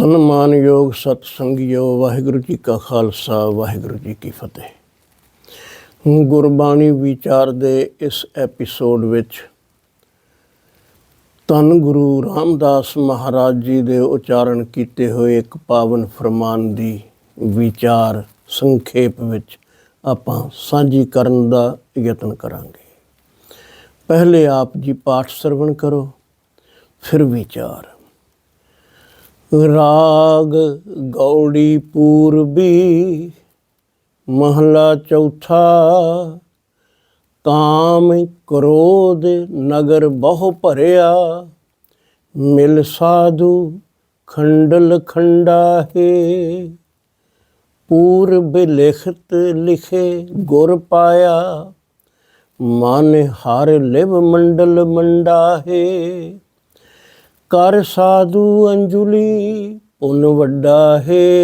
ਸਨਮਾਨਯੋਗ ਸਤ ਵਾਹਿਗੁਰੂ ਜੀ ਕਾ ਖਾਲਸਾ, ਵਾਹਿਗੁਰੂ ਜੀ ਕੀ ਫਤਿਹ। ਗੁਰਬਾਣੀ ਵਿਚਾਰ ਦੇ ਇਸ ਐਪੀਸੋਡ ਵਿੱਚ ਧੰਨ ਗੁਰੂ ਰਾਮਦਾਸ ਮਹਾਰਾਜ ਜੀ ਦੇ ਉਚਾਰਨ ਕੀਤੇ ਹੋਏ ਇੱਕ ਪਾਵਨ ਫਰਮਾਨ ਦੀ ਵਿਚਾਰ ਸੰਖੇਪ ਵਿੱਚ ਆਪਾਂ ਸਾਂਝੀ ਕਰਨ ਦਾ ਯਤਨ ਕਰਾਂਗੇ। ਪਹਿਲੇ ਆਪ ਜੀ ਪਾਠ ਸਰਵਣ ਕਰੋ, ਫਿਰ ਵਿਚਾਰ। ਰਾਗ ਗੌੜੀ ਪੂਰਬੀ, ਮਹਲਾ ਚੌਥਾ, ਕਾਮ ਕ੍ਰੋਧ ਨਗਰ ਬਹੁ ਭਰਿਆ, ਮਿਲ ਸਾਧੂ ਖੰਡਲ ਖੰਡਾ ਹੈ ਪੂਰਬ ਲਿਖਤ ਲਿਖੇ ਗੁਰ ਪਾਇਆ, ਮਨ ਹਰ ਲਿਵ ਮੰਡਲ ਮੰਡਾ ਹੈ ਕਰ ਸਾਧੂ ਅੰਜੁਲੀ, ਪੁੰਨ ਵੱਡਾ ਹੈ।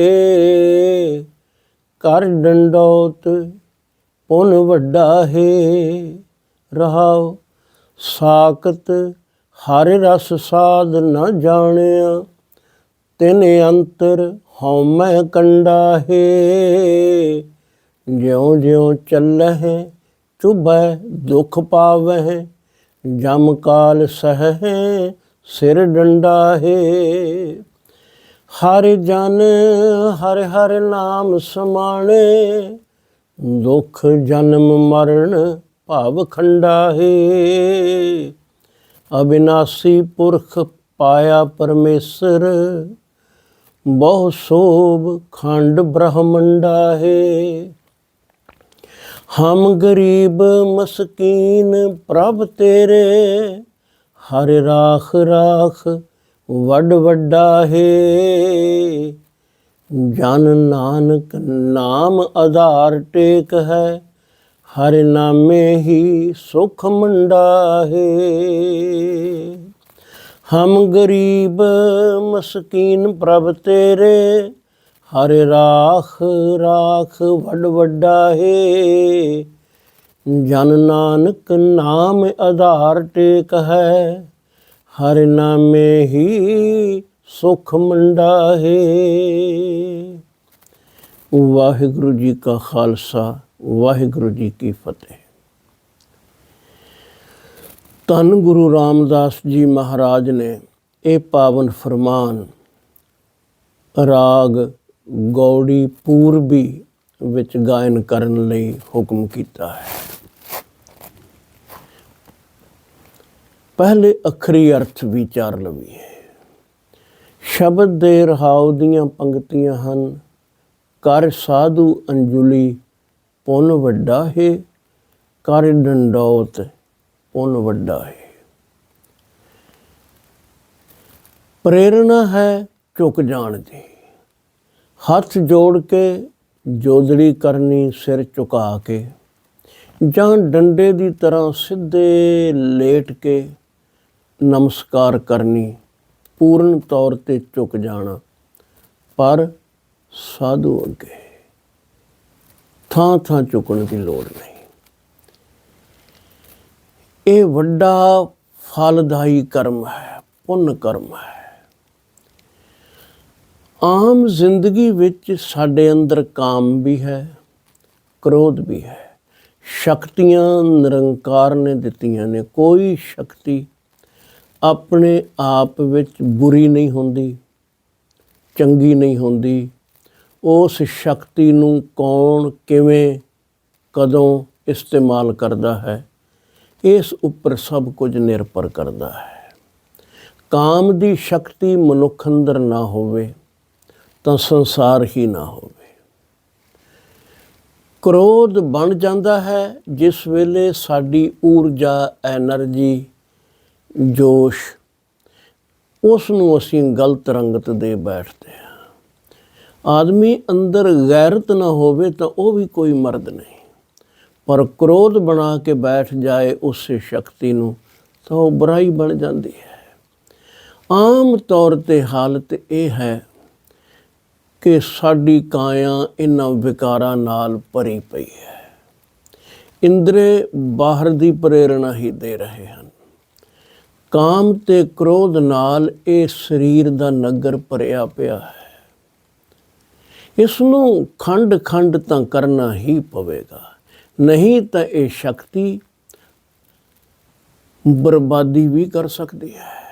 ਕਰ ਡੰਡੋਤ, ਪੁੰਨ ਵੱਡਾ ਹੈ। ਰਹਾਉ ਸਾਖਤ, ਹਰ ਰਸ ਸਾਧ ਨਾ ਜਾਣਿਆ। ਤਿਨ ਅੰਤਰ ਹਉਮੈ ਕੰਡਾ ਹੈ। ਜਿਉ ਜਿਉ ਚੱਲਹਿ ਚੁਭੈ ਦੁਖ ਪਾਵਹਿ, ਜਮ ਕਾਲ ਸਹੈ ਸਿਰ ਡੰਡਾ ਹੈ। ਹਰ ਜਨ ਹਰ ਹਰ ਨਾਮ ਸਮਾਣੇ, ਦੁਖ ਜਨਮ ਮਰਨ ਭਾਵ ਖੰਡਾ ਹੈ। ਅਬਿਨਾਸੀ ਪੁਰਖ ਪਾਇਆ ਪਰਮੇਸ਼ਰ, ਬਹੁ ਸੋਭ ਖੰਡ ਬ੍ਰਹਮੰਡਾ ਹੈ। ਹਮ ਗਰੀਬ ਮਸਕੀਨ ਪ੍ਰਭ ਤੇਰੇ ਹਰ ਰਾਖ ਰਾਖ ਵੱਡ ਵੱਡਾ ਹੈ। ਜਨ ਨਾਨਕ ਨਾਮ ਆਧਾਰ ਟੇਕ ਹੈ, ਹਰ ਨਾਮੇ ਹੀ ਸੁਖ ਮੰਡਾ ਹੈ। ਹਮ ਗਰੀਬ ਮਸਕੀਨ ਪ੍ਰਭ ਤੇਰੇ, ਹਰ ਰਾਖ ਰਾਖ ਵੱਡ ਵੱਡਾ ਹੈ। ਜਨ ਨਾਨਕ ਨਾਮ ਆਧਾਰ ਟੇਕ ਹੈ, ਹਰ ਨਾਮੇ ਹੀ ਸੁਖ ਮੰਡਾ ਹੈ ਵਾਹਿਗੁਰੂ ਜੀ ਕਾ ਖਾਲਸਾ, ਵਾਹਿਗੁਰੂ ਜੀ ਕੀ ਫਤਿਹ। ਧੰਨ ਗੁਰੂ ਰਾਮਦਾਸ ਜੀ ਮਹਾਰਾਜ ਨੇ ਇਹ ਪਾਵਨ ਫਰਮਾਨ, ਰਾਗ ਗੌੜੀ ਪੂਰਬੀ ਵਿੱਚ ਗਾਇਨ ਕਰਨ ਲਈ ਹੁਕਮ ਕੀਤਾ ਹੈ। ਪਹਿਲੇ ਅੱਖਰੀ ਅਰਥ ਵਿਚਾਰ ਲਵੀਏ। ਸ਼ਬਦ ਦੇ ਰਹਾਉ ਦੀਆਂ ਪੰਕਤੀਆਂ ਹਨ। ਕਰ ਸਾਧੂ ਅੰਜੁਲੀ ਪੁੰਨ ਵੱਡਾ ਹੈ। ਕਰ ਡੰਡੌਤ ਪੁੰਨ ਵੱਡਾ ਹੈ। ਪ੍ਰੇਰਣਾ ਹੈ ਝੁਕ ਜਾਣ ਦੀ। ਹੱਥ ਜੋੜ ਕੇ ਜੋਦੜੀ ਕਰਨੀ ਸਿਰ ਝੁਕਾ ਕੇ। ਜਾਂ ਡੰਡੇ ਦੀ ਤਰ੍ਹਾਂ ਸਿੱਧੇ ਲੇਟ ਕੇ ਨਮਸਕਾਰ ਕਰਨੀ, ਪੂਰਨ ਤੌਰ ਤੇ ਝੁਕ ਜਾਣਾ, ਪਰ ਸਾਧੂ ਅੱਗੇ ਥਾਂ ਥਾਂ ਝੁਕਣ ਦੀ ਲੋੜ ਨਹੀਂ। ਇਹ ਵੱਡਾ ਫਲਦਾਈ ਕਰਮ ਹੈ, ਪੁੰਨ ਕਰਮ ਹੈ। ਆਮ ਜ਼ਿੰਦਗੀ ਵਿੱਚ ਸਾਡੇ ਅੰਦਰ ਕਾਮ ਵੀ ਹੈ, ਕ੍ਰੋਧ ਵੀ ਹੈ। ਸ਼ਕਤੀਆਂ ਨਿਰੰਕਾਰ ਨੇ ਦਿੱਤੀਆਂ ਨੇ, ਕੋਈ ਸ਼ਕਤੀ ਆਪਣੇ ਆਪ ਵਿੱਚ ਬੁਰੀ ਨਹੀਂ ਹੁੰਦੀ, ਚੰਗੀ ਨਹੀਂ ਹੁੰਦੀ, ਉਸ ਸ਼ਕਤੀ ਨੂੰ ਕੌਣ ਕਿਵੇਂ, ਕਦੋਂ ਇਸਤੇਮਾਲ ਕਰਦਾ ਹੈ, ਇਸ ਉੱਪਰ ਸਭ ਕੁਝ ਨਿਰਭਰ ਕਰਦਾ ਹੈ। ਕਾਮ ਦੀ ਸ਼ਕਤੀ ਮਨੁੱਖ ਅੰਦਰ ਨਾ ਹੋਵੇ, ਤਾਂ ਸੰਸਾਰ ਹੀ ਨਾ ਹੋਵੇ। ਕ੍ਰੋਧ ਬਣ ਜਾਂਦਾ ਹੈ, ਜਿਸ ਵੇਲੇ ਸਾਡੀ ਊਰਜਾ એનર્ਜੀ ਜੋਸ਼ ਉਸ ਨੂੰ ਅਸੀਂ ਗਲਤ ਰੰਗਤ ਦੇ ਬੈਠਦੇ ਹਾਂ। ਆਦਮੀ ਅੰਦਰ ਗੈਰਤ ਨਾ ਹੋਵੇ ਤਾਂ ਉਹ ਵੀ ਕੋਈ ਮਰਦ ਨਹੀਂ। ਪਰ ਕ੍ਰੋਧ ਬਣਾ ਕੇ ਬੈਠ ਜਾਏ ਉਸ ਸ਼ਕਤੀ ਨੂੰ, ਤਾਂ ਉਹ ਬੁਰਾਈ ਬਣ ਜਾਂਦੀ ਹੈ। ਆਮ ਤੌਰ ਤੇ ਹਾਲਤ ਇਹ ਹੈ ਕਿ ਸਾਡੀ ਕਾਇਆ ਇਹਨਾਂ ਵਿਕਾਰਾਂ ਨਾਲ ਭਰੀ ਪਈ ਹੈ। ਇੰਦਰੇ ਬਾਹਰ ਦੀ ਪ੍ਰੇਰਣਾ ਹੀ ਦੇ ਰਹੇ ਹਨ। ਕਾਮ ਤੇ ਕ੍ਰੋਧ ਨਾਲ ਇਹ ਸਰੀਰ ਦਾ ਨਗਰ ਭਰਿਆ ਪਿਆ ਹੈ। ਇਸ ਨੂੰ ਖੰਡ ਖੰਡ ਤਾਂ ਕਰਨਾ ਹੀ ਪਵੇਗਾ। ਨਹੀਂ ਤਾਂ ਇਹ ਸ਼ਕਤੀ ਬਰਬਾਦੀ ਵੀ ਕਰ ਸਕਦੀ ਹੈ।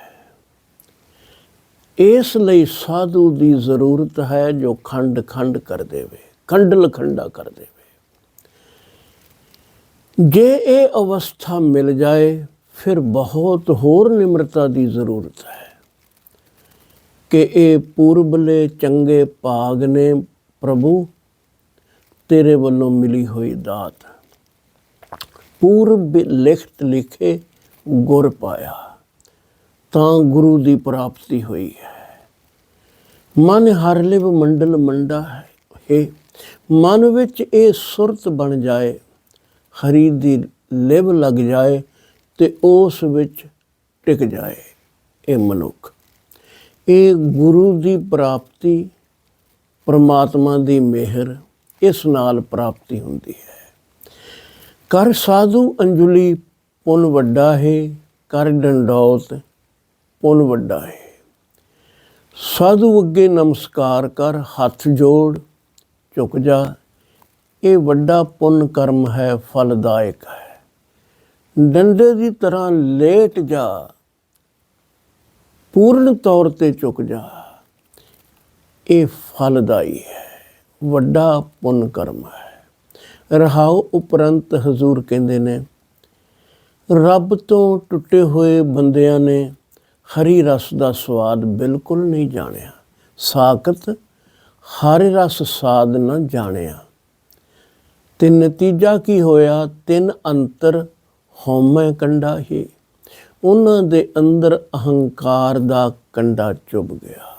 ਇਸ ਲਈ ਸਾਧੂ ਦੀ ਜ਼ਰੂਰਤ ਹੈ ਜੋ ਖੰਡ ਖੰਡ ਕਰ ਦੇਵੇ, ਖੰਡਲ ਖੰਡਾ ਕਰ ਦੇਵੇ। ਜੇ ਇਹ ਅਵਸਥਾ ਮਿਲ ਜਾਏ ਫਿਰ ਬਹੁਤ ਹੋਰ ਨਿਮਰਤਾ ਦੀ ਜ਼ਰੂਰਤ ਹੈ ਕਿ ਇਹ ਪੂਰਬਲੇ ਚੰਗੇ ਭਾਗ ਨੇ ਪ੍ਰਭੂ, ਤੇਰੇ ਵੱਲੋਂ ਮਿਲੀ ਹੋਈ ਦਾਤ। ਪੂਰਬ ਲਿਖਤ ਲਿਖੇ ਗੁਰ ਪਾਇਆ, ਤਾਂ ਗੁਰੂ ਦੀ ਪ੍ਰਾਪਤੀ ਹੋਈ ਹੈ। ਮਨ ਹਰ ਲਿਵ ਮੰਡਲ ਮੰਡਾ ਹੈ, ਮਨ ਵਿੱਚ ਇਹ ਸੁਰਤ ਬਣ ਜਾਏ, ਹਰੀ ਦੀ ਲਿਵ ਲੱਗ ਜਾਏ ਤੇ ਉਸ ਵਿੱਚ ਟਿਕ ਜਾਏ ਇਹ ਮਨੁੱਖ। ਇਹ ਗੁਰੂ ਦੀ ਪ੍ਰਾਪਤੀ, ਪਰਮਾਤਮਾ ਦੀ ਮਿਹਰ, ਇਸ ਨਾਲ ਪ੍ਰਾਪਤੀ ਹੁੰਦੀ ਹੈ। ਕਰ ਸਾਧੂ ਅੰਜੁਲੀ ਪੁੰਨ ਵੱਡਾ ਹੈ, ਕਰ ਡੰਡੌਤ ਪੁੰਨ ਵੱਡਾ ਹੈ। ਸਾਧੂ ਅੱਗੇ ਨਮਸਕਾਰ ਕਰ, ਹੱਥ ਜੋੜ, ਝੁਕ ਜਾ। ਇਹ ਵੱਡਾ ਪੁੰਨ ਕਰਮ ਹੈ, ਫਲਦਾਇਕ ਹੈ। ਡੰਡੇ ਦੀ ਤਰ੍ਹਾਂ ਲੇਟ ਜਾ, ਪੂਰਨ ਤੌਰ ਤੇ ਝੁਕ ਜਾ। ਇਹ ਫਲਦਾਈ ਹੈ, ਵੱਡਾ ਪੁੰਨ ਕਰਮ ਹੈ। ਰਹਾਉ ਉਪਰੰਤ ਹਜ਼ੂਰ ਕਹਿੰਦੇ ਨੇ, ਰੱਬ ਤੋਂ ਟੁੱਟੇ ਹੋਏ ਬੰਦਿਆਂ ਨੇ ਹਰੀ ਰਸ ਦਾ ਸਵਾਦ ਬਿਲਕੁਲ ਨਹੀਂ ਜਾਣਿਆ। ਸਾਖਤ, ਹਰ ਰਸ ਸਾਧ ਨਾ ਜਾਣਿਆ। ਤੇ ਨਤੀਜਾ ਕੀ ਹੋਇਆ? ਤਿੰਨ ਅੰਤਰ ਹਉਮੈ ਕੰਡਾ ਹੀ। ਉਹਨਾਂ ਦੇ ਅੰਦਰ ਅਹੰਕਾਰ ਦਾ ਕੰਡਾ ਚੁੱਭ ਗਿਆ।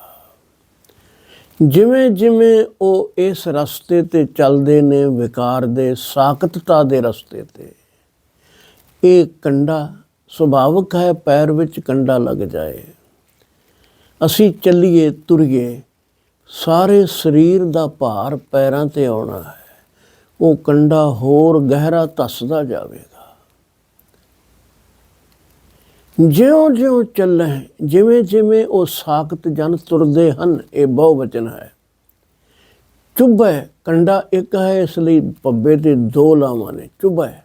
ਜਿਵੇਂ ਜਿਵੇਂ ਉਹ ਇਸ ਰਸਤੇ ਤੇ ਚੱਲਦੇ ਨੇ, ਵਿਕਾਰ ਦੇ, ਸਾਖਤਤਾ ਦੇ ਰਸਤੇ ਤੇ, ਇਹ ਕੰਡਾ ਸੁਭਾਵਕ ਹੈ, ਪੈਰ ਵਿੱਚ ਕੰਡਾ ਲੱਗ ਜਾਏ। ਅਸੀਂ ਚੱਲੀਏ, ਤੁਰੀਏ, ਸਾਰੇ ਸਰੀਰ ਦਾ ਭਾਰ ਪੈਰਾਂ ਤੇ ਆਉਣਾ ਹੈ। ਉਹ ਕੰਡਾ ਹੋਰ ਗਹਿਰਾ ਧੱਸਦਾ ਜਾਵੇਗਾ। ਜਿਉਂ-ਜਿਉਂ ਚੱਲੇ ਜਿਵੇਂ ਜਿਵੇਂ ਉਹ ਸਾਖਤ ਜਨ ਤੁਰਦੇ ਹਨ, ਇਹ ਬਹੁ ਵਚਨ ਹੈ। ਚੁੱਭੈ, ਕੰਡਾ ਇੱਕ ਹੈ, ਇਸ ਲਈ ਪੱਬੇ ਤੇ ਦੋ ਲਾਵਾਂ ਨੇ। ਚੁੱਭੈ,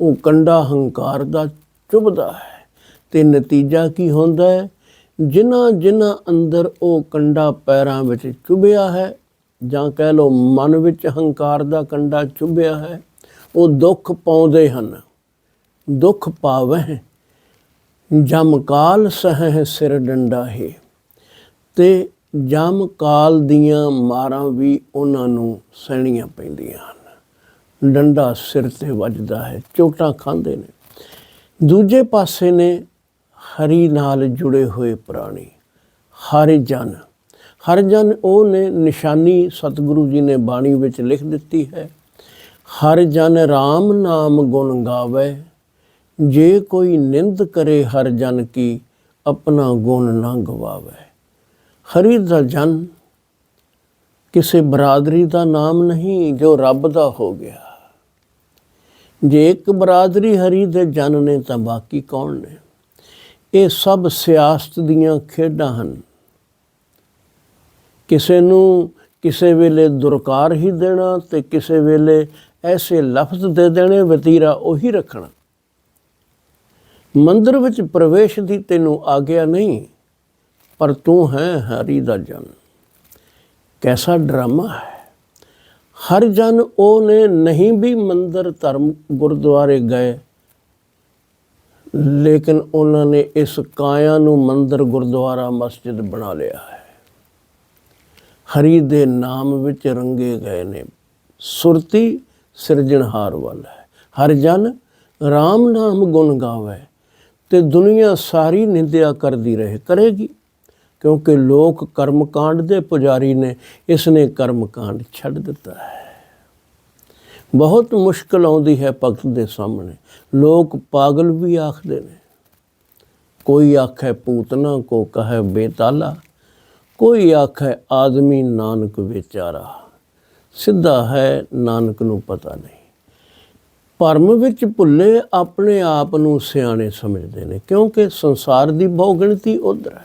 ਉਹ ਕੰਡਾ ਹੰਕਾਰ ਦਾ ਚੁੱਭਦਾ ਹੈ। ਤੇ ਨਤੀਜਾ ਕੀ ਹੁੰਦਾ ਹੈ? ਜਿਨ੍ਹਾਂ ਜਿਨ੍ਹਾਂ ਅੰਦਰ ਉਹ ਕੰਡਾ ਪੈਰਾਂ ਵਿੱਚ ਚੁਭਿਆ ਹੈ, ਜਾਂ ਕਹਿ ਲਓ ਮਨ ਵਿੱਚ ਹੰਕਾਰ ਦਾ ਕੰਡਾ ਚੁਭਿਆ ਹੈ, ਉਹ ਦੁੱਖ ਪਾਉਂਦੇ ਹਨ। ਦੁੱਖ ਪਾਵਹਿ ਜਮ ਕਾਲ ਸਹਿ ਸਿਰ ਡੰਡਾ ਹੈ ਤੇ ਜਮ ਕਾਲ ਦੀਆਂ ਮਾਰਾਂ ਵੀ ਉਹਨਾਂ ਨੂੰ ਸਹਿਣੀਆਂ ਪੈਂਦੀਆਂ ਹਨ। ਡੰਡਾ ਸਿਰ ਤੇ ਵੱਜਦਾ ਹੈ, ਚੋਟਾਂ ਖਾਂਦੇ ਨੇ। ਦੂਜੇ ਪਾਸੇ ਨੇ ਹਰੀ ਨਾਲ ਜੁੜੇ ਹੋਏ ਪ੍ਰਾਣੀ, ਹਰ ਜਨ। ਹਰ ਜਨ ਉਹ ਨੇ ਨਿਸ਼ਾਨੀ ਸਤਿਗੁਰੂ ਜੀ ਨੇ ਬਾਣੀ ਵਿੱਚ ਲਿਖ ਦਿੱਤੀ ਹੈ, ਹਰ ਜਨ RAM ਨਾਮ ਗੁਣ ਗਾਵੇ ਜੇ ਕੋਈ ਨਿੰਦ ਕਰੇ ਹਰ ਜਨ ਕੀ ਆਪਣਾ ਗੁਣ ਨਾ ਗਵਾਵੇ। ਹਰੀ ਦਾ ਜਨ ਕਿਸੇ ਬਰਾਦਰੀ ਦਾ ਨਾਮ ਨਹੀਂ ਜੋ ਰੱਬ ਦਾ ਹੋ ਗਿਆ। ਜੇ ਇੱਕ ਬਰਾਦਰੀ ਹਰੀ ਦੇ ਜਨ ਨੇ ਤਾਂ ਬਾਕੀ ਕੌਣ ਨੇ? ਇਹ ਸਭ ਸਿਆਸਤ ਦੀਆਂ ਖੇਡਾਂ ਹਨ। ਕਿਸੇ ਨੂੰ ਕਿਸੇ ਵੇਲੇ ਦੁਰਕਾਰ ਹੀ ਦੇਣਾ ਤੇ ਕਿਸੇ ਵੇਲੇ ਐਸੇ ਲਫ਼ਜ਼ ਦੇ ਦੇਣੇ, ਵਤੀਰਾ ਉਹੀ ਰੱਖਣਾ। ਮੰਦਰ ਵਿੱਚ ਪ੍ਰਵੇਸ਼ ਦੀ ਤੈਨੂੰ ਆਗਿਆ ਨਹੀਂ, ਪਰ ਤੂੰ ਹੈ ਹਰੀ ਦਾ ਜਨ। ਕੈਸਾ ਡਰਾਮਾ ਹੈ। ਹਰ ਜਨ ਉਹ ਨੇ ਨਹੀਂ ਵੀ ਮੰਦਰ ਧਰਮ ਗੁਰਦੁਆਰੇ ਗਏ, ਲੇਕਿਨ ਉਹਨਾਂ ਨੇ ਇਸ ਕਾਇਆ ਨੂੰ ਮੰਦਰ ਗੁਰਦੁਆਰਾ ਮਸਜਿਦ ਬਣਾ ਲਿਆ ਹੈ। ਹਰੀ ਦੇ ਨਾਮ ਵਿੱਚ ਰੰਗੇ ਗਏ ਨੇ। ਸੁਰਤੀ ਸਿਰਜਣਹਾਰ ਵੱਲ ਹੈ। ਹਰ ਜਨ RAM ਨਾਮ ਗੁਣ ਗਾਵੇ। ਤੇ ਦੁਨੀਆ ਸਾਰੀ ਨਿੰਦਿਆ ਕਰਦੀ ਰਹੇ, ਕਰੇਗੀ। ਕਿਉਂਕਿ ਲੋਕ ਕਰਮ ਕਾਂਡ ਦੇ ਪੁਜਾਰੀ ਨੇ, ਇਸ ਨੇ ਕਰਮ ਕਾਂਡ ਛੱਡ ਦਿੱਤਾ ਹੈ। ਬਹੁਤ ਮੁਸ਼ਕਲ ਆਉਂਦੀ ਹੈ ਭਗਤ ਦੇ ਸਾਹਮਣੇ। ਲੋਕ ਪਾਗਲ ਵੀ ਆਖਦੇ ਨੇ। ਕੋਈ ਆਖੇ ਪੂਤਨਾ ਕੋ, ਕਹੇ ਬੇਤਾਲਾ। ਕੋਈ ਆਖੇ ਆਦਮੀ ਨਾਨਕ ਵਿਚਾਰਾ। ਸਿੱਧਾ ਹੈ ਨਾਨਕ ਨੂੰ ਪਤਾ ਨਹੀਂ। ਭਰਮ ਵਿੱਚ ਭੁੱਲੇ ਆਪਣੇ ਆਪ ਨੂੰ ਸਿਆਣੇ ਸਮਝਦੇ ਨੇ, ਕਿਉਂਕਿ ਸੰਸਾਰ ਦੀ ਬਹੁਗਿਣਤੀ ਉਧਰ ਹੈ।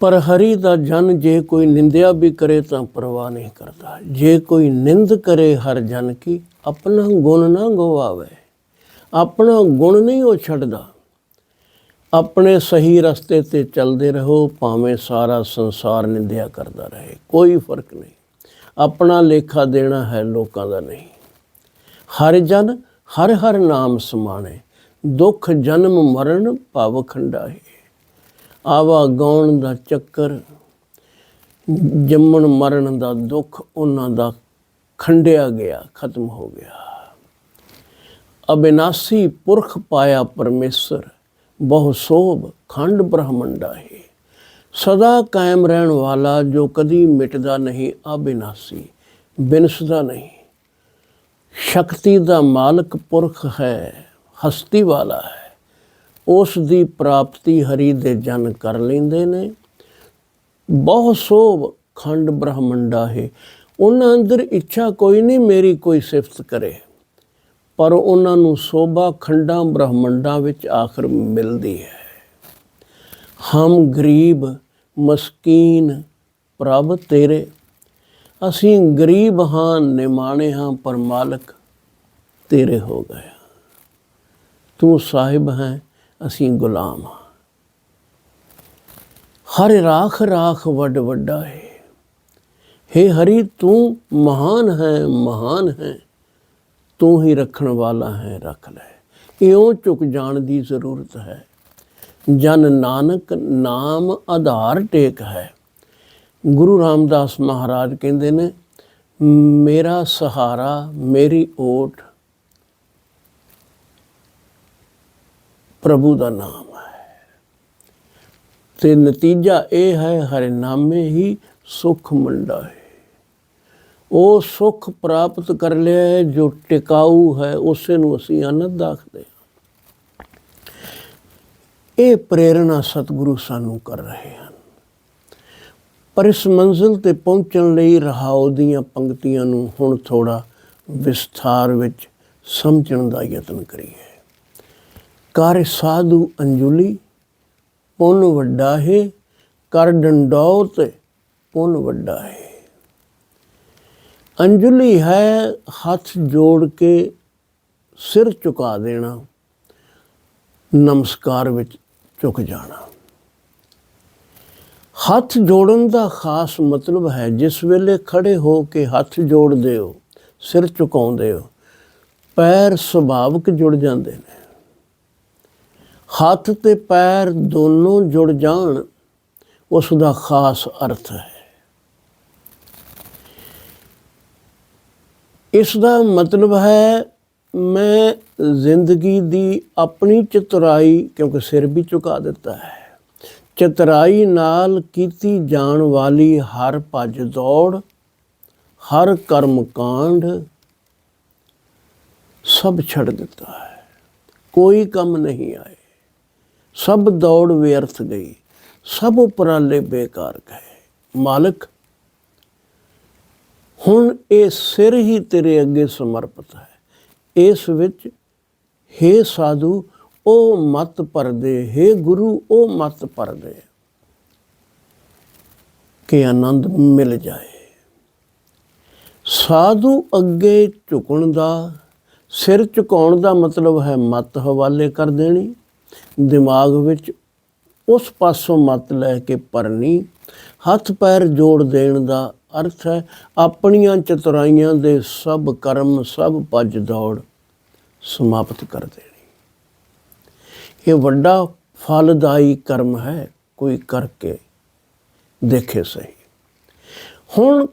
ਪਰ ਹਰੀ ਦਾ ਜਨ ਜੇ ਕੋਈ ਨਿੰਦਿਆ ਵੀ ਕਰੇ ਤਾਂ ਪਰਵਾਹ ਨਹੀਂ ਕਰਦਾ। ਜੇ ਕੋਈ ਨਿੰਦ ਕਰੇ ਹਰ ਜਨ ਕੀ ਆਪਣਾ ਗੁਣ ਨਾ ਗਵਾਵੇ। ਆਪਣਾ ਗੁਣ ਨਹੀਂ ਉਹ ਛੱਡਦਾ। ਆਪਣੇ ਸਹੀ ਰਸਤੇ ਤੇ ਚੱਲਦੇ ਰਹੋ, ਭਾਵੇਂ ਸਾਰਾ ਸੰਸਾਰ ਨਿੰਦਿਆ ਕਰਦਾ ਰਹੇ, ਕੋਈ ਫ਼ਰਕ ਨਹੀਂ। ਆਪਣਾ ਲੇਖਾ ਦੇਣਾ ਹੈ ਲੋਕਾਂ ਦਾ ਨਹੀਂ। ਹਰ ਜਨ ਹਰ ਹਰ ਨਾਮ ਸਮਾਣੇ, ਦੁੱਖ ਜਨਮ ਮਰਨ ਭਵ ਖੰਡਾਏ ਆਵਾ ਗਾਉਣ ਦਾ ਚੱਕਰ, ਜੰਮਣ ਮਰਨ ਦਾ ਦੁੱਖ ਉਹਨਾਂ ਦਾ ਖੰਡਿਆ ਗਿਆ, ਖਤਮ ਹੋ ਗਿਆ। ਅਬਿਨਾਸੀ ਪੁਰਖ ਪਾਇਆ ਪਰਮੇਸ਼ਰ, ਬਹੁ ਸੋਭ ਖੰਡ ਬ੍ਰਹਮੰਡਾ ਹੈ ਸਦਾ ਕਾਇਮ ਰਹਿਣ ਵਾਲਾ ਜੋ ਕਦੀ ਮਿਟਦਾ ਨਹੀਂ, ਅਬਿਨਾਸੀ ਬਿਨਸਦਾ ਨਹੀਂ। ਸ਼ਕਤੀ ਦਾ ਮਾਲਕ ਪੁਰਖ ਹੈ, ਹਸਤੀ ਵਾਲਾ ਹੈ। ਉਸ ਦੀ ਪ੍ਰਾਪਤੀ ਹਰੀ ਦੇ ਜਨ ਕਰ ਲੈਂਦੇ ਨੇ। ਬਹੁ ਸੋਭ ਖੰਡ ਬ੍ਰਹਮੰਡਾ ਹੈ। ਉਹਨਾਂ ਅੰਦਰ ਇੱਛਾ ਕੋਈ ਨਹੀਂ ਮੇਰੀ ਕੋਈ ਸਿਫਤ ਕਰੇ। ਪਰ ਉਹਨਾਂ ਨੂੰ ਸੋਭਾ ਖੰਡਾਂ ਬ੍ਰਹਮੰਡਾਂ ਵਿੱਚ ਆਖਰ ਮਿਲਦੀ ਹੈ। ਹਮ ਗਰੀਬ ਮਸਕੀਨ ਪ੍ਰਭ ਤੇਰੇ ਅਸੀਂ ਗਰੀਬ ਹਾਂ, ਨਿਮਾਣੇ ਹਾਂ, ਪਰ ਮਾਲਕ ਤੇਰੇ ਹੋ ਗਏ ਤੂੰ ਸਾਹਿਬ ਹੈ, ਅਸੀਂ ਗੁਲਾਮ ਹਾਂ। ਹਰ ਰਾਖ ਰਾਖ ਵੱਡ ਵੱਡਾ ਹੈ हे ਹਰੀ, ਤੂੰ ਮਹਾਨ ਹੈ ਮਹਾਨ ਹੈ। ਤੂੰ ਹੀ ਰੱਖਣ ਵਾਲਾ ਹੈ, ਰੱਖ ਲੈ। ਇਉਂ ਝੁਕ ਜਾਣ ਦੀ ਜ਼ਰੂਰਤ ਹੈ। ਜਨ ਨਾਨਕ ਨਾਮ ਆਧਾਰ ਟੇਕ ਹੈ। ਗੁਰੂ ਰਾਮਦਾਸ ਮਹਾਰਾਜ ਕਹਿੰਦੇ ਨੇ, ਮੇਰਾ ਸਹਾਰਾ, ਮੇਰੀ ਓਟ ਪ੍ਰਭੂ ਦਾ ਨਾਮ ਹੈ। ਤੇ ਨਤੀਜਾ ਇਹ ਹੈ ਹਰਿ ਨਾਮੇ ਹੀ ਸੁਖ ਮੰਡਾ ਹੈ। ਉਹ ਸੁਖ ਪ੍ਰਾਪਤ ਕਰ ਲਿਆ ਜੋ ਟਿਕਾਊ ਹੈ, ਉਸੇ ਨੂੰ ਅਸੀਂ ਆਨੰਦ ਆਖਦੇ ਹਾਂ। ਇਹ ਪ੍ਰੇਰਣਾ ਸਤਿਗੁਰੂ ਸਾਨੂੰ ਕਰ ਰਹੇ ਹਨ। ਪਰ ਇਸ ਮੰਜ਼ਿਲ ਤੇ ਪਹੁੰਚਣ ਲਈ ਰਹਾਉ ਦੀਆਂ ਪੰਕਤੀਆਂ ਨੂੰ ਹੁਣ ਥੋੜਾ ਵਿਸਥਾਰ ਵਿੱਚ ਸਮਝਣ ਦਾ ਯਤਨ ਕਰੀਏ। ਕਰ ਸਾਧੂ ਅੰਜੁਲੀ, ਪੁੰਨ ਵੱਡਾ ਹੈ ਕਰ ਡੰਡੌਤ, ਪੁੰਨ ਵੱਡਾ ਹੈ। ਅੰਜੁਲੀ ਹੈ ਹੱਥ ਜੋੜ ਕੇ ਸਿਰ ਝੁਕਾ ਦੇਣਾ, ਨਮਸਕਾਰ ਵਿੱਚ ਝੁਕ ਜਾਣਾ। ਹੱਥ ਜੋੜਨ ਦਾ ਖਾਸ ਮਤਲਬ ਹੈ, ਜਿਸ ਵੇਲੇ ਖੜੇ ਹੋ ਕੇ ਹੱਥ ਜੋੜਦੇ ਹੋ, ਸਿਰ ਝੁਕਾਉਂਦੇ ਹੋ, ਪੈਰ ਸੁਭਾਵਿਕ ਜੁੜ ਜਾਂਦੇ ਨੇ। ਹੱਥ ਤੇ ਪੈਰ ਦੋਨੋਂ ਜੁੜ ਜਾਣ, ਉਸ ਦਾ ਖਾਸ ਅਰਥ ਹੈ। ਇਸ ਦਾ ਮਤਲਬ ਹੈ, ਮੈਂ ਜ਼ਿੰਦਗੀ ਦੀ ਆਪਣੀ ਚਤੁਰਾਈ, ਕਿਉਂਕਿ ਸਿਰ ਵੀ ਝੁਕਾ ਦਿੱਤਾ ਹੈ। ਚਤਰਾਈ ਨਾਲ ਕੀਤੀ ਜਾਣ ਵਾਲੀ ਹਰ ਭੱਜ ਦੌੜ, ਹਰ ਕਰਮ ਕਾਂਡ ਸਭ ਛੱਡ ਦਿੱਤਾ ਹੈ। ਕੋਈ ਕੰਮ ਨਹੀਂ ਆਏ। ਸਭ ਦੌੜ ਵਿਅਰਥ ਗਈ। ਸਭ ਉਪਰਾਲੇ ਬੇਕਾਰ ਗਏ। ਮਾਲਕ, ਹੁਣ ਇਹ ਸਿਰ ਹੀ ਤੇਰੇ ਅੱਗੇ ਸਮਰਪਿਤ ਹੈ। ਇਸ ਵਿੱਚ हे ਸਾਧੂ ਉਹ ਮਤ ਪਰਦੇ हे ਗੁਰੂ, ਉਹ ਮਤ ਪਰਦੇ ਕਿ ਆਨੰਦ ਮਿਲ ਜਾਏ। ਸਾਧੂ ਅੱਗੇ ਝੁਕਣ ਦਾ, ਸਿਰ ਝੁਕਾਉਣ ਦਾ ਮਤਲਬ ਹੈ ਮਤ ਹਵਾਲੇ ਕਰ ਦੇਣੀ। ਦਿਮਾਗ ਵਿੱਚ ਉਸ ਪਾਸੋਂ ਮਤ ਲੈ ਕੇ ਪਰਨੀ ਹੱਥ ਪੈਰ ਜੋੜ ਦੇਣ ਦਾ ਅਰਥ ਹੈ ਆਪਣੀਆਂ ਚਤੁਰਾਈਆਂ ਦੇ ਸਭ ਕਰਮ, ਸਭ ਭੱਜ ਦੌੜ ਸਮਾਪਤ ਕਰ ਦੇਣੀ। ਇਹ ਵੱਡਾ ਫਲਦਾਈ ਕਰਮ ਹੈ, ਕੋਈ ਕਰਕੇ ਦੇਖੇ ਸਹੀ। ਹੁਣ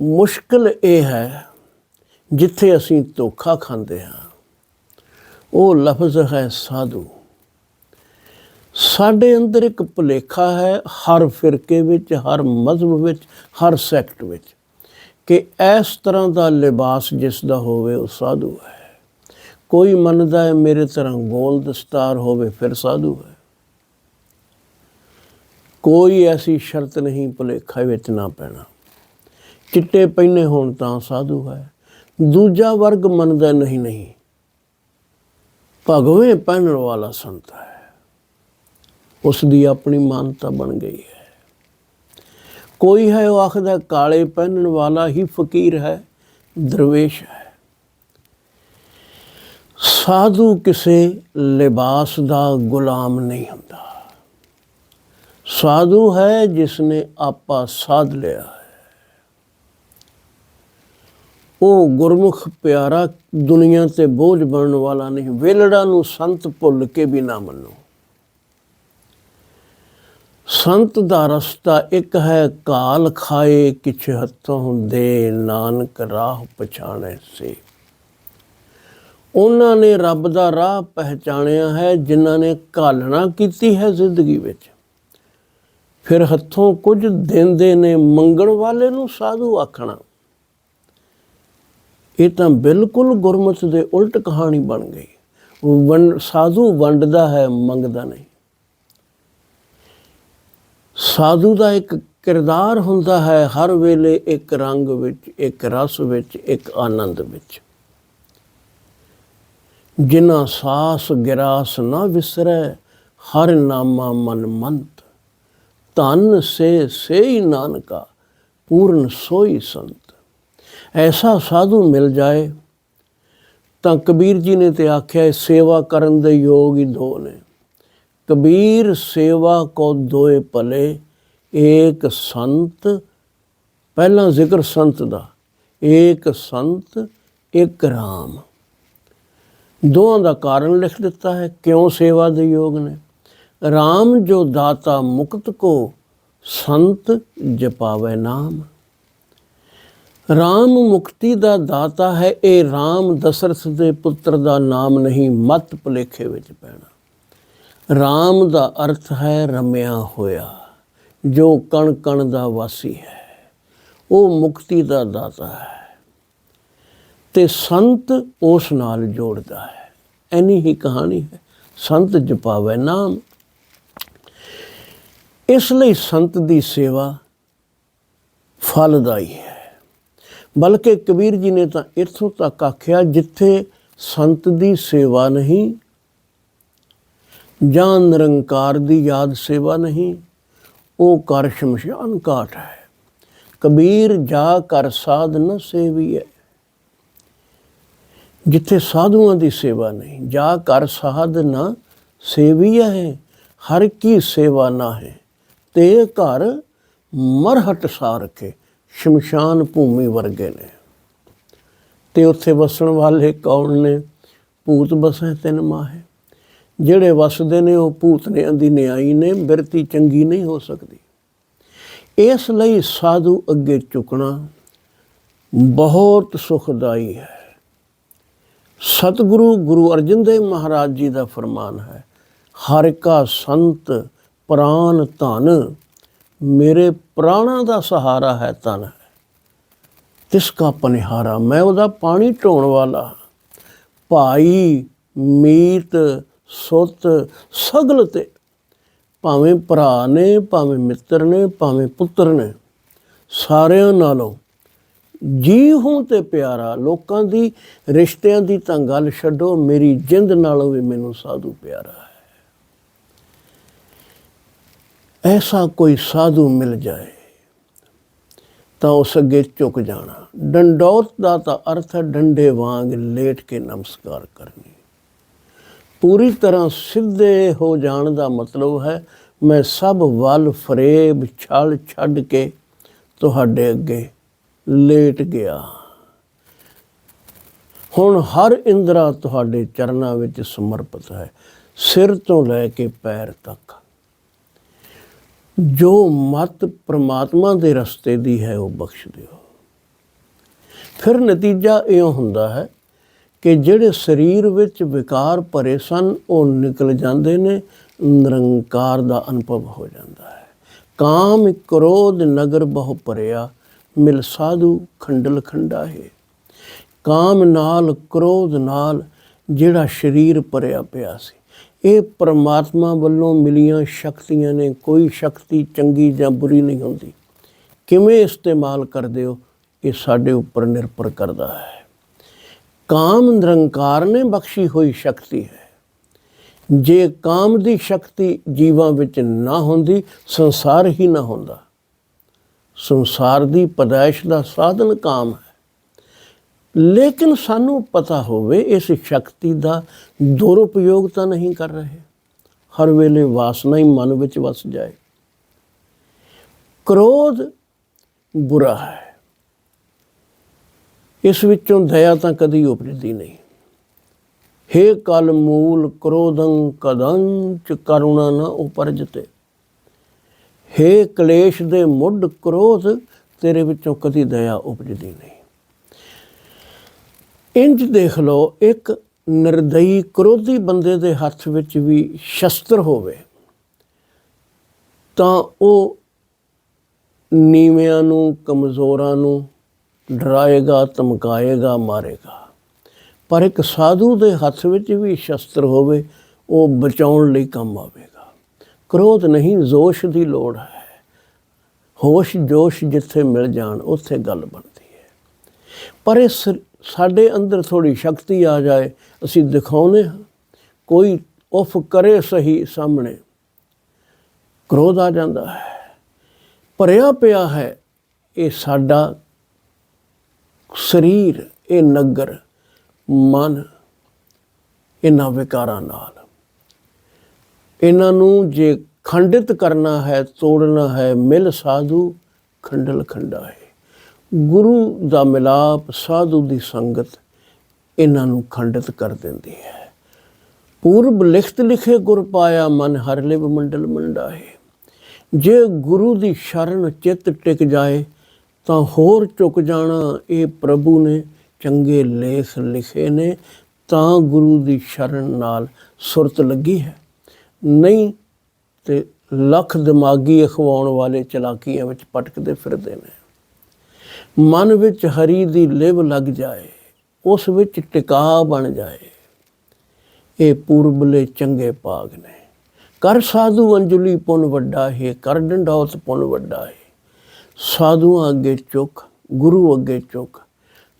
ਮੁਸ਼ਕਲ ਇਹ ਹੈ, ਜਿੱਥੇ ਅਸੀਂ ਧੋਖਾ ਖਾਂਦੇ ਹਾਂ, ਉਹ ਲਫ਼ਜ਼ ਹੈ ਸਾਧੂ। ਸਾਡੇ ਅੰਦਰ ਇੱਕ ਭੁਲੇਖਾ ਹੈ, ਹਰ ਫਿਰਕੇ ਵਿੱਚ, ਹਰ ਮਜ਼ਹਬ ਵਿੱਚ, ਹਰ ਸੈਕਟ ਵਿੱਚ, ਕਿ ਇਸ ਤਰ੍ਹਾਂ ਦਾ ਲਿਬਾਸ ਜਿਸ ਦਾ ਹੋਵੇ ਉਹ ਸਾਧੂ ਹੈ। ਕੋਈ ਮੰਨਦਾ ਹੈ ਮੇਰੇ ਤਰ੍ਹਾਂ ਗੋਲ ਦਸਤਾਰ ਹੋਵੇ, ਫਿਰ ਸਾਧੂ ਹੈ। ਕੋਈ ਐਸੀ ਸ਼ਰਤ ਨਹੀਂ ਭੁਲੇਖਾ ਵਿੱਚ ਨਾ ਪੈਣਾ। ਚਿੱਟੇ ਪਹਿਨੇ ਹੋਣ ਤਾਂ ਸਾਧੂ ਹੈ। ਦੂਜਾ ਵਰਗ ਮੰਨਦਾ ਨਹੀਂ ਨਹੀਂ। ਭਗਵੇਂ ਪਹਿਨਣ ਵਾਲਾ ਸੰਤ ਹੈ। ਉਸ ਦੀ ਆਪਣੀ ਮਾਨਤਾ ਬਣ ਗਈ ਹੈ। ਕੋਈ ਹੈ ਉਹ ਆਖਦਾ, ਕਾਲੇ ਪਹਿਨਣ ਵਾਲਾ ਹੀ ਫਕੀਰ ਹੈ, ਦਰਵੇਸ਼ ਹੈ। ਸਾਧੂ ਕਿਸੇ ਲਿਬਾਸ ਦਾ ਗੁਲਾਮ ਨਹੀਂ ਹੁੰਦਾ। ਸਾਧੂ ਹੈ ਜਿਸ ਨੇ ਆਪਾ ਸਾਧ ਲਿਆ ਹੈ। ਉਹ ਗੁਰਮੁਖ ਪਿਆਰਾ ਦੁਨੀਆ ਤੇ ਬੋਝ ਬਣਨ ਵਾਲਾ ਨਹੀਂ, ਵੇਲੜਾ ਨੂੰ ਸੰਤ ਭੁੱਲ ਕੇ ਵੀ ਨਾ ਮੰਨੋ। ਸੰਤ ਦਾ ਰਸਤਾ ਇੱਕ ਹੈ, ਕਾਲ ਖਾਏ ਕਿਛ ਹੱਥੋਂ ਦੇ ਨਾਨਕ ਰਾਹ ਪਛਾਣੇ ਸੇ ਉਹਨਾਂ ਨੇ ਰੱਬ ਦਾ ਰਾਹ ਪਹਿਚਾਣਿਆ ਹੈ, ਜਿਨ੍ਹਾਂ ਨੇ ਘਾਲਣਾ ਕੀਤੀ ਹੈ ਜ਼ਿੰਦਗੀ ਵਿੱਚ। ਫਿਰ ਹੱਥੋਂ ਕੁਝ ਦਿੰਦੇ ਨੇ, ਮੰਗਣ ਵਾਲੇ ਨੂੰ ਸਾਧੂ ਆਖਣਾ। ਇਹ ਤਾਂ ਬਿਲਕੁਲ ਗੁਰਮਤ ਦੇ ਉਲਟ ਕਹਾਣੀ ਬਣ ਗਈ। ਵੰਡ, ਸਾਧੂ ਵੰਡਦਾ ਹੈ, ਮੰਗਦਾ ਨਹੀਂ। ਸਾਧੂ ਦਾ ਇੱਕ ਕਿਰਦਾਰ ਹੁੰਦਾ ਹੈ, ਹਰ ਵੇਲੇ ਇੱਕ ਰੰਗ ਵਿੱਚ, ਇੱਕ ਰਸ ਵਿੱਚ, ਇੱਕ ਆਨੰਦ ਵਿੱਚ। ਜਿਨਾ ਸਾਸ ਗਿਰਾਸ ਨਾ ਵਿਸਰੈ, ਹਰ ਨਾਮਾ ਮਨ ਮੰਤ। ਤਨ ਸੇ ਸੇਈ ਨਾਨਕਾ, ਪੂਰਨ ਸੋਈ ਸੰਤ। ਐਸਾ ਸਾਧੂ ਮਿਲ ਜਾਏ, ਤਾਂ ਕਬੀਰ ਜੀ ਨੇ ਤੇ ਆਖਿਆ ਸੇਵਾ ਕਰਨ ਦੇ ਯੋਗ ਹੀ ਦੋ ਨੇ। ਕਬੀਰ ਸੇਵਾ ਕੋ ਦੋਏ ਭਲੇ, ਏਕ ਸੰਤ। ਪਹਿਲਾ ਜ਼ਿਕਰ ਸੰਤ ਦਾ, ਏਕ ਸੰਤ, ਇੱਕ ਰਾਮ। ਦੋਹਾਂ ਦਾ ਕਾਰਨ ਲਿਖ ਦਿੱਤਾ ਹੈ, ਕਿਉਂ ਸੇਵਾ ਦੇ ਯੋਗ ਨੇ? RAM ਜੋ ਦਾਤਾ ਮੁਕਤ ਕੋ, ਸੰਤ ਜਪਾਵੇ ਨਾਮ। RAM ਮੁਕਤੀ ਦਾ ਦਾਤਾ ਹੈ ਇਹ RAM ਦਸ਼ਰਥ ਦੇ ਪੁੱਤਰ ਦਾ ਨਾਮ ਨਹੀਂ, ਮਤ ਭੁਲੇਖੇ ਵਿੱਚ ਪੈਣਾ। RAM ਦਾ ਅਰਥ ਹੈ, ਰਮਿਆ ਹੋਇਆ, ਜੋ ਕਣ ਕਣ ਦਾ ਵਾਸੀ ਹੈ। ਉਹ ਮੁਕਤੀ ਦਾ ਦਾਤਾ ਹੈ। ਤੇ ਸੰਤ ਉਸ ਨਾਲ ਜੋੜਦਾ ਹੈ। ਐਨੀ ਹੀ ਕਹਾਣੀ ਹੈ। ਸੰਤ ਜਪਾਵੇ ਨਾਮ। ਇਸ ਲਈ ਸੰਤ ਦੀ ਸੇਵਾ ਫਲਦਾਈ ਹੈ। ਬਲਕਿ ਕਬੀਰ ਜੀ ਨੇ ਤਾਂ ਇੱਥੋਂ ਤੱਕ ਆਖਿਆ, ਜਿੱਥੇ ਸੰਤ ਦੀ ਸੇਵਾ ਨਹੀਂ, ਜਾਂ ਨਿਰੰਕਾਰ ਦੀ ਯਾਦ ਸੇਵਾ ਨਹੀਂ, ਉਹ ਕਰ ਸ਼ਮਸ਼ਾਨ ਘਾਟ ਹੈ। ਕਬੀਰ, ਜਾ ਕਰ ਸਾਧ ਨ ਸੇਵੀਐ। ਜਿੱਥੇ ਸਾਧੂਆਂ ਦੀ ਸੇਵਾ ਨਹੀਂ, ਜਾ ਕਰ ਸਾਧ ਨਾ ਸੇਵੀਐ ਹੈ, ਹਰ ਕੀ ਸੇਵਾ ਨਾ ਹੈ। ਤੇ ਘਰ ਮਰਹਟ ਸਾ ਰਖੇ ਸ਼ਮਸ਼ਾਨ ਭੂਮੀ ਵਰਗੇ ਨੇ। ਤੇ ਉੱਥੇ ਵਸਣ ਵਾਲੇ ਕੌਣ ਨੇ? ਭੂਤ ਬਸੇ ਤਿੰਨ ਮਾਹੇ। ਜਿਹੜੇ ਵਸਦੇ ਨੇ, ਉਹ ਭੂਤਨਿਆਂ ਦੀ ਨਿਆਈ ਨੇ, ਬਿਰਤੀ ਚੰਗੀ ਨਹੀਂ ਹੋ ਸਕਦੀ। ਇਸ ਲਈ ਸਾਧੂ ਅੱਗੇ ਝੁਕਣਾ ਬਹੁਤ ਸੁਖਦਾਈ ਹੈ। ਸਤਿਗੁਰੂ ਗੁਰੂ ਅਰਜਨ ਦੇਵ ਮਹਾਰਾਜ ਜੀ ਦਾ ਫਰਮਾਨ ਹੈ, ਹਰ ਕਾ ਸੰਤ ਪ੍ਰਾਨ ਧਨ, ਮੇਰੇ ਪ੍ਰਾਣਾ ਦਾ ਸਹਾਰਾ ਹੈ ਤਨ ਹੈ। ਤਿਸ ਕਾ ਪਨਿਹਾਰਾ, ਮੈਂ ਉਹਦਾ ਪਾਣੀ ਢੋਣ ਵਾਲਾ ਭਾਈ ਮੀਤ ਸੁੱਤ ਸਗਲ ਤੇ, ਭਾਵੇਂ ਭਰਾ ਨੇ, ਭਾਵੇਂ ਮਿੱਤਰ ਨੇ, ਭਾਵੇਂ ਪੁੱਤਰ ਨੇ, ਸਾਰਿਆਂ ਨਾਲੋਂ ਜੀ ਹੂੰ ਤੇ ਪਿਆਰਾ, ਲੋਕਾਂ ਦੀ, ਰਿਸ਼ਤਿਆਂ ਦੀ ਤਾਂ ਗੱਲ ਛੱਡੋ, ਮੇਰੀ ਜਿੰਦ ਨਾਲੋਂ ਵੀ ਮੈਨੂੰ ਸਾਧੂ ਪਿਆਰਾ ਹੈ। ਐਸਾ ਕੋਈ ਸਾਧੂ ਮਿਲ ਜਾਏ, ਤਾਂ ਉਸ ਅੱਗੇ ਝੁਕ ਜਾਣਾ। ਡੰਡੋਤ ਦਾ ਤਾਂ ਅਰਥ ਹੈ ਡੰਡੇ ਵਾਂਗ ਲੇਟ ਕੇ ਨਮਸਕਾਰ ਕਰਨੀ। ਪੂਰੀ ਤਰ੍ਹਾਂ ਸਿੱਧੇ ਹੋ ਜਾਣ ਦਾ ਮਤਲਬ ਹੈ, ਮੈਂ ਸਭ ਵੱਲ ਫਰੇਬ ਛਲ ਛੱਡ ਕੇ ਤੁਹਾਡੇ ਅੱਗੇ ਲੇਟ ਗਿਆ। ਹੁਣ ਹਰ ਇੰਦਰਾ ਤੁਹਾਡੇ ਚਰਨਾਂ ਵਿੱਚ ਸਮਰਪਿਤ ਹੈ, ਸਿਰ ਤੋਂ ਲੈ ਕੇ ਪੈਰ ਤੱਕ। ਜੋ ਮਤ ਪ੍ਰਮਾਤਮਾ ਦੇ ਰਸਤੇ ਦੀ ਹੈ, ਉਹ ਬਖਸ਼ ਦਿਓ। ਫਿਰ ਨਤੀਜਾ ਇਹ ਹੁੰਦਾ ਹੈ ਕਿ ਜਿਹੜੇ ਸਰੀਰ ਵਿੱਚ ਵਿਕਾਰ ਭਰੇ ਸਨ, ਉਹ ਨਿਕਲ ਜਾਂਦੇ ਨੇ, ਨਿਰੰਕਾਰ ਦਾ ਅਨੁਭਵ ਹੋ ਜਾਂਦਾ ਹੈ। ਕਾਮ ਕ੍ਰੋਧ ਨਗਰ ਬਹੁ ਭਰਿਆ ਮਿਲ ਸਾਧੂ ਖੰਡਲ ਖੰਡਾ ਹੈ ਕਾਮ ਨਾਲ, ਕ੍ਰੋਧ ਨਾਲ ਜਿਹੜਾ ਸਰੀਰ ਭਰਿਆ ਪਿਆ ਸੀ। ਇਹ ਪਰਮਾਤਮਾ ਵੱਲੋਂ ਮਿਲੀਆਂ ਸ਼ਕਤੀਆਂ ਨੇ, ਕੋਈ ਸ਼ਕਤੀ ਚੰਗੀ ਜਾਂ ਬੁਰੀ ਨਹੀਂ ਹੁੰਦੀ। ਕਿਵੇਂ ਇਸਤੇਮਾਲ ਕਰਦੇ ਹੋ? ਇਹ ਸਾਡੇ ਉੱਪਰ ਨਿਰਭਰ ਕਰਦਾ ਹੈ। ਕਾਮ ਨਿਰੰਕਾਰ ਨੇ ਬਖਸ਼ੀ ਹੋਈ ਸ਼ਕਤੀ ਹੈ। ਜੇ ਕਾਮ ਦੀ ਸ਼ਕਤੀ ਜੀਵਾਂ ਵਿੱਚ ਨਾ ਹੁੰਦੀ, ਸੰਸਾਰ ਹੀ ਨਾ ਹੁੰਦਾ। ਸੰਸਾਰ ਦੀ ਪਦਾਇਸ਼ ਦਾ ਸਾਧਨ ਕਾਮ ਹੈ। ਲੇਕਿਨ ਸਾਨੂੰ ਪਤਾ ਹੋਵੇ, ਇਸ ਸ਼ਕਤੀ ਦਾ ਦੁਰਉਪਯੋਗ ਤਾਂ ਨਹੀਂ ਕਰ ਰਹੇ। ਹਰ ਵੇਲੇ ਵਾਸਨਾ ਹੀ ਮਨ ਵਿੱਚ ਵਸ ਜਾਏ। ਕ੍ਰੋਧ ਬੁਰਾ ਹੈ। ਇਸ ਵਿੱਚੋਂ ਦਇਆ ਤਾਂ ਕਦੀ ਉਪਜਦੀ ਨਹੀਂ। ਹੇ ਕਲ ਮੂਲ ਕ੍ਰੋਧੰ ਕਦੰਚ ਕਰੁਣਾ ਨ ਉਪਰਜਤੇ। ਹੇ ਕਲੇਸ਼ ਦੇ ਮੁੱਢ ਕ੍ਰੋਧ, ਤੇਰੇ ਵਿੱਚੋਂ ਕਦੀ ਦਇਆ ਉਪਜਦੀ ਨਹੀਂ। ਇੰਜ ਦੇਖ ਲਓ, ਇੱਕ ਨਿਰਦਈ ਕ੍ਰੋਧੀ ਬੰਦੇ ਦੇ ਹੱਥ ਵਿੱਚ ਵੀ ਸ਼ਸਤਰ ਹੋਵੇ, ਤਾਂ ਉਹ ਨੀਵਿਆਂ ਨੂੰ, ਕਮਜ਼ੋਰਾਂ ਨੂੰ ਡਰਾਏਗਾ, ਧਮਕਾਏਗਾ, ਮਾਰੇਗਾ। ਪਰ ਇੱਕ ਸਾਧੂ ਦੇ ਹੱਥ ਵਿੱਚ ਵੀ ਸ਼ਸਤਰ ਹੋਵੇ, ਉਹ ਬਚਾਉਣ ਲਈ ਕੰਮ ਆਵੇਗਾ। ਕ੍ਰੋਧ ਨਹੀਂ, ਜੋਸ਼ ਦੀ ਲੋੜ ਹੈ। ਹੋਸ਼, ਜੋਸ਼ ਜਿੱਥੇ ਮਿਲ ਜਾਣ, ਉੱਥੇ ਗੱਲ ਬਣਦੀ ਹੈ। ਪਰ ਇਹ ਸ- ਸਾਡੇ ਅੰਦਰ ਥੋੜੀ ਸ਼ਕਤੀ ਆ ਜਾਏ, ਅਸੀਂ ਦਿਖਾਉਨੇ ਹਾਂ। ਕੋਈ ਉਫ ਕਰੇ ਸਹੀ ਸਾਹਮਣੇ, ਕ੍ਰੋਧ ਆ ਜਾਂਦਾ ਹੈ। ਭਰਿਆ ਪਿਆ ਹੈ ਇਹ ਸਾਡਾ ਸਰੀਰ, ਇਹ ਨਗਰ, ਮਨ, ਇਹਨਾਂ ਵਿਕਾਰਾਂ ਨਾਲ। ਇਹਨਾਂ ਨੂੰ ਜੇ ਖੰਡਿਤ ਕਰਨਾ ਹੈ, ਤੋੜਨਾ ਹੈ, ਮਿਲ ਸਾਧੂ ਖੰਡਲ ਖੰਡਾ ਹੈ ਗੁਰੂ ਦਾ ਮਿਲਾਪ ਸਾਧੂ ਦੀ ਸੰਗਤ ਇਹਨਾਂ ਨੂੰ ਖੰਡਿਤ ਕਰ ਦਿੰਦੀ ਹੈ। ਪੂਰਬ ਲਿਖਤ ਲਿਖੇ ਗੁਰ ਪਾਇਆ, ਮਨ ਹਰ ਲਿਵ ਮੰਡਲ ਮੰਡਾ ਹੈ ਜੇ ਗੁਰੂ ਦੀ ਸ਼ਰਨ ਚਿੱਤ ਟਿਕ ਜਾਏ, ਤਾਂ ਹੋਰ ਚੁੱਕ ਜਾਣਾ ਇਹ ਪ੍ਰਭੂ ਨੇ, ਚੰਗੇ ਲੇਖ ਲਿਖੇ ਨੇ, ਤਾਂ ਗੁਰੂ ਦੀ ਸ਼ਰਨ ਨਾਲ ਸੁਰਤ ਲੱਗੀ ਹੈ। ਨਹੀਂ ਤੇ ਲੱਖ ਦਿਮਾਗੀ ਅਖਵਾਉਣ ਵਾਲੇ ਚਲਾਕੀਆਂ ਵਿੱਚ ਪਟਕਦੇ ਫਿਰਦੇ ਨੇ। ਮਨ ਵਿੱਚ ਹਰੀ ਦੀ ਲਿਵ ਲੱਗ ਜਾਏ, ਉਸ ਵਿੱਚ ਟਿਕਾ ਬਣ ਜਾਏ। ਇਹ ਪੂਰਬਲੇ ਚੰਗੇ ਭਾਗ ਨੇ। ਕਰ ਸਾਧੂ ਅੰਜਲੀ ਪੁੰਨ ਵੱਡਾ ਹੈ, ਕਰ ਡੰਡੌਤ ਪੁੰਨ ਵੱਡਾ ਹੈ। ਸਾਧੂਆਂ ਅੱਗੇ ਚੁੱਕ, ਗੁਰੂ ਅੱਗੇ ਚੁੱਕ,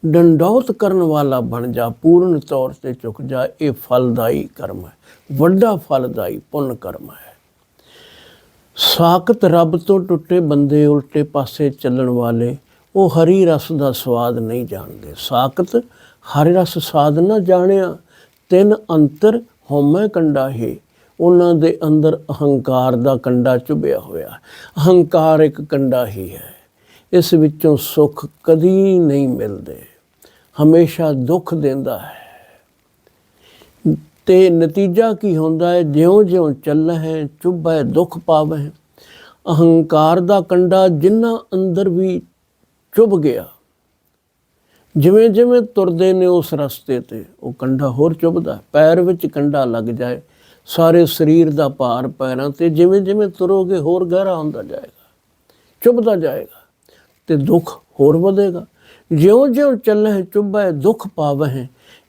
ਡੰਡੌਤ ਕਰਨ ਵਾਲਾ ਬਣ ਜਾ, ਪੂਰਨ ਤੌਰ ਤੇ ਚੁੱਕ ਜਾ, ਇਹ ਫਲਦਾਈ ਕਰਮ ਹੈ। ਵੱਡਾ ਫਲਦਾਈ ਪੁੰਨ ਕਰਮ ਹੈ। ਸਾਖਤ ਰੱਬ ਤੋਂ ਟੁੱਟੇ ਬੰਦੇ ਉਲਟੇ ਪਾਸੇ ਚੱਲਣ ਵਾਲੇ, ਉਹ ਹਰੀ ਰਸ ਦਾ ਸਵਾਦ ਨਹੀਂ ਜਾਣਦੇ। ਸਾਖਤ ਹਰੀ ਰਸ ਸਾਧ ਨਾ ਜਾਣਿਆ, ਤਿੰਨ ਅੰਤਰ ਹਉਮੈ ਕੰਡਾ ਹੈ। ਉਹਨਾਂ ਦੇ ਅੰਦਰ ਅਹੰਕਾਰ ਦਾ ਕੰਡਾ ਚੁਭਿਆ ਹੋਇਆ। ਅਹੰਕਾਰ ਇੱਕ ਕੰਡਾ ਹੀ ਹੈ। ਇਸ ਵਿੱਚੋਂ ਸੁੱਖ ਕਦੀ ਨਹੀਂ ਮਿਲਦੇ। ਹਮੇਸ਼ਾ ਦੁੱਖ ਦਿੰਦਾ ਹੈ। ਤੇ ਨਤੀਜਾ ਕੀ ਹੁੰਦਾ ਹੈ? ਜਿਉਂ-ਜਿਉਂ ਚੱਲ ਹੈ ਚੁੱਭੈ ਦੁੱਖ ਪਾਵੈ ਅਹੰਕਾਰ ਦਾ ਕੰਡਾ ਜਿੰਨਾ ਅੰਦਰ ਵੀ ਚੁੱਭ ਗਿਆ ਜਿਵੇਂ ਜਿਵੇਂ ਤੁਰਦੇ ਨੇ ਉਸ ਰਸਤੇ ਤੇ, ਉਹ ਕੰਡਾ ਹੋਰ ਚੁੱਭਦਾ ਪੈਰ ਵਿੱਚ ਕੰਡਾ ਲੱਗ ਜਾਏ, ਸਾਰੇ ਸਰੀਰ ਦਾ ਭਾਰ ਪੈਰਾਂ ਤੇ ਜਿਵੇਂ ਜਿਵੇਂ ਤੁਰੋਗੇ ਹੋਰ ਗਹਿਰਾ ਹੁੰਦਾ ਜਾਏਗਾ, ਚੁੱਭਦਾ ਜਾਏਗਾ ਤੇ ਦੁੱਖ ਹੋਰ ਵਧੇਗਾ। ਜਿਉਂ-ਜਿਉਂ ਚੱਲਹਿ ਚੁੱਭੈ ਦੁੱਖ ਪਾਵਹਿ,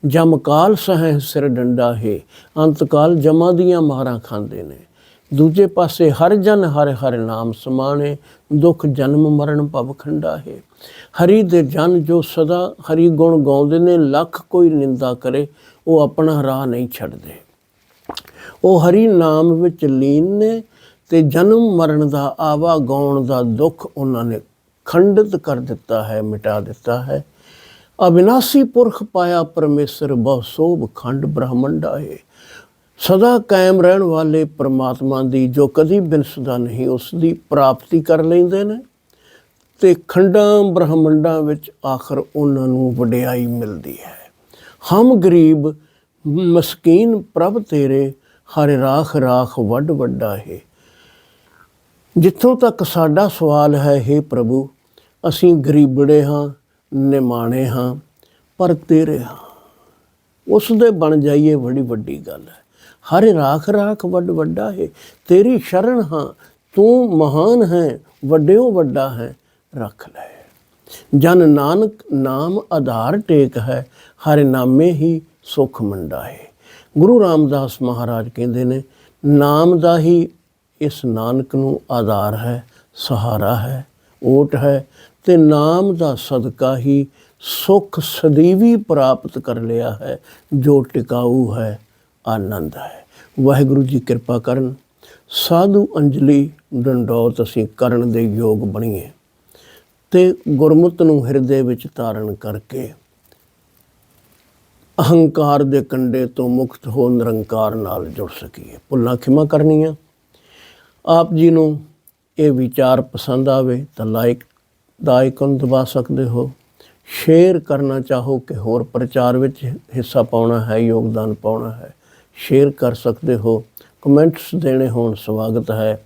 ਜਮ ਕਾਲ ਸਹਿ ਸਿਰ ਡੰਡਾ ਹੈ ਅੰਤਕਾਲ ਜਮਾਂ ਦੀਆਂ ਮਾਰਾਂ ਖਾਂਦੇ ਨੇ। ਦੂਜੇ ਪਾਸੇ ਹਰ ਜਨ ਹਰ ਹਰ ਨਾਮ ਸਮਾਣੇ, ਦੁੱਖ ਜਨਮ ਮਰਨ ਭਵ ਖੰਡਾ ਹੈ। ਹਰੀ ਦੇ ਜਨ ਜੋ ਸਦਾ ਹਰੀ ਗੁਣ ਗਾਉਂਦੇ ਨੇ, ਲੱਖ ਕੋਈ ਨਿੰਦਾ ਕਰੇ, ਉਹ ਆਪਣਾ ਰਾਹ ਨਹੀਂ ਛੱਡਦੇ। ਉਹ ਹਰੀ ਨਾਮ ਵਿੱਚ ਲੀਨ ਨੇ ਤੇ ਜਨਮ ਮਰਨ ਦਾ ਆਵਾ ਗਾਉਣ ਦਾ ਦੁੱਖ ਉਹਨਾਂ ਨੇ ਖੰਡਿਤ ਕਰ ਦਿੱਤਾ ਹੈ, ਮਿਟਾ ਦਿੱਤਾ ਹੈ। ਅਬਿਨਾਸੀ ਪੁਰਖ ਪਾਇਆ ਪਰਮੇਸ਼ਰ, ਬਹੁ ਸੋਭ ਖੰਡ ਬ੍ਰਹਮੰਡਾ ਹੈ ਸਦਾ ਕਾਇਮ ਰਹਿਣ ਵਾਲੇ ਪ੍ਰਮਾਤਮਾ ਦੀ, ਜੋ ਕਦੀ ਬਿਨਸਦਾ ਨਹੀਂ, ਉਸ ਦੀ ਪ੍ਰਾਪਤੀ ਕਰ ਲੈਂਦੇ ਨੇ। ਤੇ ਖੰਡਾਂ ਬ੍ਰਹਮੰਡਾਂ ਵਿੱਚ ਆਖਰ ਉਹਨਾਂ ਨੂੰ ਵਡਿਆਈ ਮਿਲਦੀ ਹੈ। ਹਮ ਗਰੀਬ, ਮਸਕੀਨ ਪ੍ਰਭ ਤੇਰੇ, ਹਰ ਰਾਖ ਰਾਖ ਵੱਡ ਵੱਡਾ ਹੈ। ਜਿੱਥੋਂ ਤੱਕ ਸਾਡਾ ਸਵਾਲ ਹੈ हे ਪ੍ਰਭੂ ਅਸੀਂ ਗਰੀਬੜੇ ਹਾਂ, ਨਿਮਾਣੇ ਹਾਂ, ਪਰ ਤੇਰੇ ਹਾਂ। ਉਸ ਦੇ ਬਣ ਜਾਈਏ ਬੜੀ ਵੱਡੀ ਗੱਲ ਹੈ। ਹਰਿ ਰਾਖ ਰਾਖ ਵੱਡ ਵੱਡਾ ਹੈ। ਤੇਰੀ ਸ਼ਰਨ ਹਾਂ, ਤੂੰ ਮਹਾਨ ਹੈ, ਵੱਡਿਓ ਵੱਡਾ ਹੈ, ਰੱਖ ਲੈ। ਜਨ ਨਾਨਕ ਨਾਮ ਆਧਾਰ ਟੇਕ ਹੈ, ਹਰਿ ਨਾਮੇ ਹੀ ਸੁਖ ਮੰਡਾ ਹੈ। ਗੁਰੂ ਰਾਮਦਾਸ ਮਹਾਰਾਜ ਕਹਿੰਦੇ ਨੇ, ਨਾਮ ਦਾ ਹੀ ਇਸ ਨਾਨਕ ਨੂੰ ਆਧਾਰ ਹੈ, ਸਹਾਰਾ ਹੈ, ਓਟ ਹੈ ਤੇ ਨਾਮ ਦਾ ਸਦਕਾ ਹੀ ਸੁਖ ਸਦੀਵੀ ਪ੍ਰਾਪਤ ਕਰ ਲਿਆ ਹੈ, ਜੋ ਟਿਕਾਊ ਹੈ, ਆਨੰਦ ਹੈ। ਵਾਹਿਗੁਰੂ ਜੀ ਕਿਰਪਾ ਕਰਨ। ਸਾਧੂ ਅੰਜਲੀ ਡੰਡੌਤ ਅਸੀਂ ਕਰਨ ਦੇ ਯੋਗ ਬਣੀਏ ਤੇ ਗੁਰਮੁਤ ਨੂੰ ਹਿਰਦੇ ਵਿੱਚ ਧਾਰਨ ਕਰਕੇ ਅਹੰਕਾਰ ਦੇ ਕੰਡੇ ਤੋਂ ਮੁਕਤ ਹੋ ਨਿਰੰਕਾਰ ਨਾਲ ਜੁੜ ਸਕੀਏ। ਭੁੱਲਾਂ ਖਿਮਾ ਕਰਨੀਆਂ। ਆਪ ਜੀ ਨੂੰ ਇਹ ਵਿਚਾਰ ਪਸੰਦ ਆਵੇ ਤਾਂ ਲਾਈਕ ਦਾ ਆਈਕਨ ਦਬਾ ਸਕਦੇ ਹੋ। ਸ਼ੇਅਰ ਕਰਨਾ ਚਾਹੋ ਕਿ ਹੋਰ ਪ੍ਰਚਾਰ ਵਿੱਚ ਹਿੱਸਾ ਪਾਉਣਾ ਹੈ, ਯੋਗਦਾਨ ਪਾਉਣਾ ਹੈ। ਸ਼ੇਅਰ ਕਰ ਸਕਦੇ ਹੋ। ਕਮੈਂਟਸ ਦੇਣੇ ਹੋਣ, ਸਵਾਗਤ ਹੈ।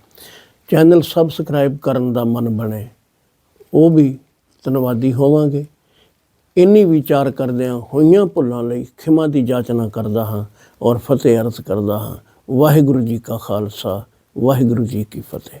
ਚੈਨਲ ਸਬਸਕ੍ਰਾਈਬ ਕਰਨ ਦਾ ਮਨ ਬਣੇ। ਉਹ ਵੀ ਧੰਨਵਾਦੀ ਹੋਵਾਂਗੇ। ਇੰਨੀ ਵਿਚਾਰ ਕਰਦਿਆਂ ਹੋਈਆਂ ਭੁੱਲਾਂ ਲਈ ਖਿਮਾ ਦੀ ਜਾਚਨਾ ਕਰਦਾ ਹਾਂ ਔਰ ਫਤਿਹ ਅਰਜ਼ ਕਰਦਾ ਹਾਂ। ਵਾਹਿਗੁਰੂ ਜੀ ਕਾ ਖਾਲਸਾ, ਵਾਹਿਗੁਰੂ ਜੀ ਕੀ ਫਤਿਹ।